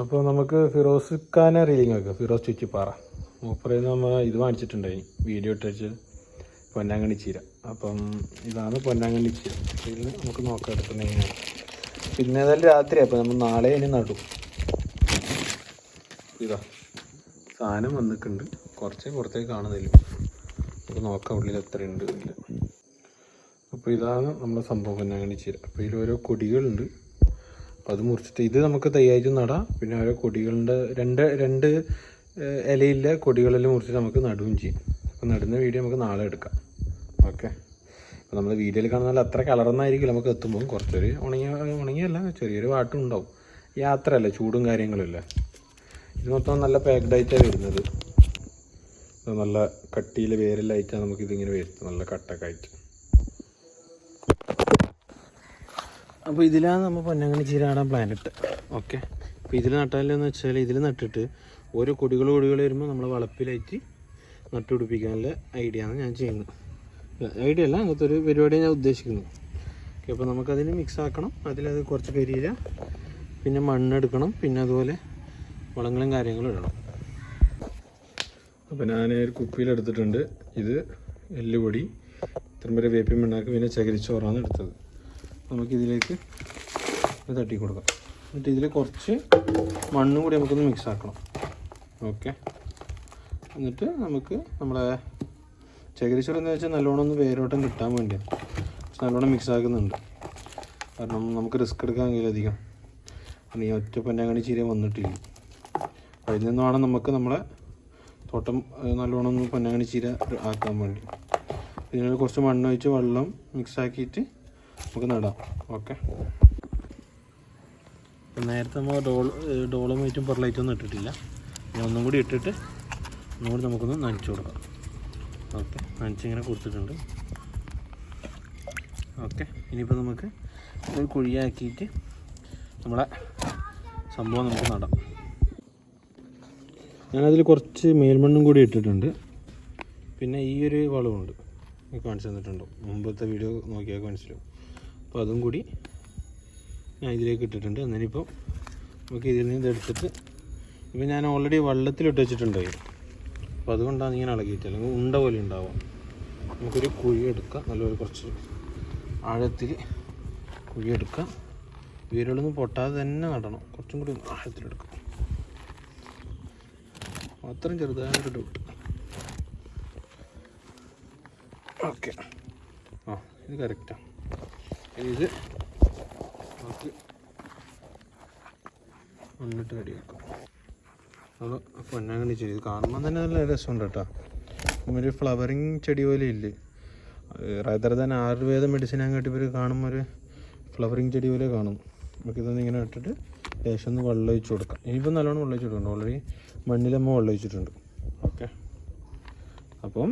അപ്പോൾ നമുക്ക് ഫിറോസ് ഖാനെ റീലിംഗ് നോക്കാം. ഫിറോസ് ചുറ്റിപ്പാറ. മൂപ്പറേ നമ്മൾ ഇത് വാങ്ങിച്ചിട്ടുണ്ടായി. വീഡിയോ ഇട്ടിട്ട് പൊന്നാങ്കണ്ണി ചീര. അപ്പം ഇതാണ് പൊന്നാങ്കണ്ണി ചീര. ഇതിൽ നമുക്ക് നോക്കാം എടുക്കുന്നത് എങ്ങനെയാണ് പിന്നെ ഏതായാലും രാത്രി അപ്പം നമ്മൾ നാളെ ഇനി നടും. ഇതാ. സാധനം വന്നിട്ടുണ്ട്. കുറച്ചേ പുറത്തേക്ക് കാണുന്നില്ല. നമുക്ക് നോക്കാം ഉള്ളിൽ എത്ര ഉണ്ട് ഇല്ല അപ്പോൾ ഇതാണ് നമ്മുടെ സംഭവം പൊന്നാങ്കണ്ണി ചീര. അപ്പോൾ ഇതിൽ ഓരോ കൊടികളുണ്ട്. അപ്പോൾ അത് മുറിച്ചിട്ട് ഇത് നമുക്ക് തയ്യായിട്ട് നടാം. പിന്നെ ഓരോ കൊടികളുടെ രണ്ട് രണ്ട് ഇലയില്ല ഇലയിലെ കൊടികളെല്ലാം മുറിച്ചിട്ട് നമുക്ക് നടുകയും ചെയ്യും. അപ്പോൾ നടുന്ന വീഡിയോ നമുക്ക് നാളെ എടുക്കാം. ഓക്കെ. അപ്പോൾ നമ്മൾ വീഡിയോയിൽ കാണുന്നാൽ അത്ര കളറൊന്നായിരിക്കും നമുക്ക് എത്തുമ്പോൾ കുറച്ചൊരു ഉണങ്ങിയ ഉണങ്ങിയല്ല ചെറിയൊരു വാട്ടും ഉണ്ടാവും. യാത്രയല്ല ചൂടും കാര്യങ്ങളുമല്ല ഇത് മൊത്തം നല്ല പാക്ഡ് ആയിട്ടാണ് വരുന്നത്. നല്ല കട്ടിയിൽ വേരെല്ലാം ആയിട്ടാണ് നമുക്കിതിങ്ങനെ വരുന്നത്. നല്ല കട്ടൊക്കെ ആയിട്ട്. അപ്പോൾ ഇതിലാണ് നമ്മൾ പൊന്നങ്ങനെ ചീര നടാൻ പ്ലാൻ ഇട്ട്. ഓക്കെ അപ്പോൾ ഇതിൽ നട്ടാലെന്ന് വെച്ചാൽ ഇതിൽ നട്ടിട്ട് ഓരോ കൊടികൾ കൊടികൾ വരുമ്പോൾ നമ്മൾ വളപ്പിലായിട്ട് നട്ടുപിടിപ്പിക്കാനുള്ള ഐഡിയ ആണ് ഞാൻ ചെയ്യുന്നത്. ഐഡിയ അല്ല അങ്ങനത്തെ ഒരു പരിപാടി ഞാൻ ഉദ്ദേശിക്കുന്നത്. ഓക്കെ അപ്പോൾ നമുക്കതിന് മിക്സ് ആക്കണം. അതിലത് കുറച്ച് കരിയില പിന്നെ മണ്ണെടുക്കണം പിന്നെ അതുപോലെ വളങ്ങളും കാര്യങ്ങളും ഇടണം. അപ്പോൾ ഞാൻ ഒരു കുപ്പിയിലെടുത്തിട്ടുണ്ട് ഇത് എല്ലുപൊടി ഇത്രയും വരെ വേപ്പിൻ മണ്ണാക്കി പിന്നെ ചകിരിച്ചോറാണ് എടുത്തത്. നമുക്കിതിലേക്ക് തട്ടി കൊടുക്കാം. എന്നിട്ട് ഇതിൽ കുറച്ച് മണ്ണും കൂടി നമുക്കൊന്ന് മിക്സ് ആക്കണം. ഓക്കെ എന്നിട്ട് നമുക്ക് നമ്മളെ ചകിരിച്ചോറ് എന്ന് വെച്ചാൽ നല്ലോണം ഒന്ന് വേരോട്ടം കിട്ടാൻ വേണ്ടിയാണ് നല്ലോണം മിക്സ് ആക്കുന്നുണ്ട്. കാരണം നമുക്ക് റിസ്ക് എടുക്കാൻ കഴിയില്ലധികം കാരണം ഈ ഒറ്റ പൊന്നാങ്കണി ചീര വന്നിട്ടില്ല. അതിൽ നിന്നാണ് നമുക്ക് നമ്മളെ തോട്ടം നല്ലോണം ഒന്ന് പൊന്നാങ്കണി ചീര ആക്കാൻ വേണ്ടി. ഇതിനൊരു കുറച്ച് മണ്ണ് ഒഴിച്ച് വെള്ളം മിക്സ് ആക്കിയിട്ട് നമുക്ക് നടാം ഓക്കെ. നേരത്തെ നമ്മൾ ഡോൾ ഡോളമൈറ്റും പെർലൈറ്റും ഒന്നും ഇട്ടിട്ടില്ല. ഞാൻ ഒന്നും കൂടി ഇട്ടിട്ട് ഒന്നും കൂടി നമുക്കൊന്ന് നനച്ചു കൊടുക്കാം. ഓക്കെ. നനച്ചിങ്ങനെ കൊടുത്തിട്ടുണ്ട്. ഓക്കെ. ഇനിയിപ്പോൾ നമുക്ക് ഒരു കുഴിയാക്കിയിട്ട് നമ്മളെ സംഭവം നമുക്ക് നടാം. ഞാനതിൽ കുറച്ച് മേൽമണ്ണും കൂടി ഇട്ടിട്ടുണ്ട്. പിന്നെ ഈ ഒരു വളവുണ്ട്. കാണിച്ചു തന്നിട്ടുണ്ടോ. മുമ്പത്തെ വീഡിയോ നോക്കിയാൽ മനസ്സിലാവും. അപ്പോൾ അതും കൂടി ഞാൻ ഇതിലേക്ക് ഇട്ടിട്ടുണ്ട്. അന്നേരം ഇപ്പോൾ നമുക്ക് ഇതിൽ നിന്ന് ഇതെടുത്തിട്ട് ഇപ്പം ഞാൻ ഓൾറെഡി വെള്ളത്തിലിട്ട് വെച്ചിട്ടുണ്ടായി അപ്പോൾ അതുകൊണ്ടാണ് ഇങ്ങനെ ഇളകിയിട്ട്. അല്ലെങ്കിൽ ഉണ്ട പോലെ ഉണ്ടാവാം. നമുക്കൊരു കുഴി എടുക്കാം. നല്ലൊരു കുറച്ച് ആഴത്തിൽ കുഴി എടുക്കാം. വേരുകളൊന്നും പൊട്ടാതെ തന്നെ നടണം. കുറച്ചും കൂടി ആഴത്തിലെടുക്കാം. അത്രയും ചെറുതായിട്ട് ഡൗട്ട് ഓക്കെ. ആ ഇത് കറക്റ്റാണ് ഇത് നമുക്ക് മണ്ണിട്ട് വെക്കാം അപ്പോൾ പൊന്നാങ്കണ്ണി ചെടി ഇത് കാണുമ്പോൾ തന്നെ നല്ല രസമുണ്ട് കേട്ടോ. ഒരു ഫ്ലവറിങ് ചെടി പോലെ ഇല്ലേ? റൈതർ ദാൻ ആയുർവേദ മെഡിസിൻ അങ്ങോട്ട് ഇവർ കാണുമ്പോൾ ഒരു ഫ്ലവറിങ് ചെടി പോലെ കാണും. നമുക്കിതൊന്ന് ഇങ്ങനെ ഇട്ടിട്ട് ലേശം ഒന്ന് വെള്ളം ഒഴിച്ച് കൊടുക്കാം. ഇനിയിപ്പോൾ നല്ലോണം വെള്ളം ഒഴിച്ച് കൊടുക്കണം ഓൾറെഡി മണ്ണിലമ്മ വെള്ളം ഒഴിച്ചിട്ടുണ്ട് ഓക്കെ അപ്പം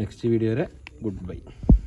നെക്സ്റ്റ് വീഡിയോ വരെ ഗുഡ് ബൈ